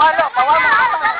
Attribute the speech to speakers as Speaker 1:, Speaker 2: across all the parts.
Speaker 1: ว่าเรื่องบอกว่ามันต้อง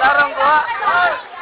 Speaker 1: Larong ko ha.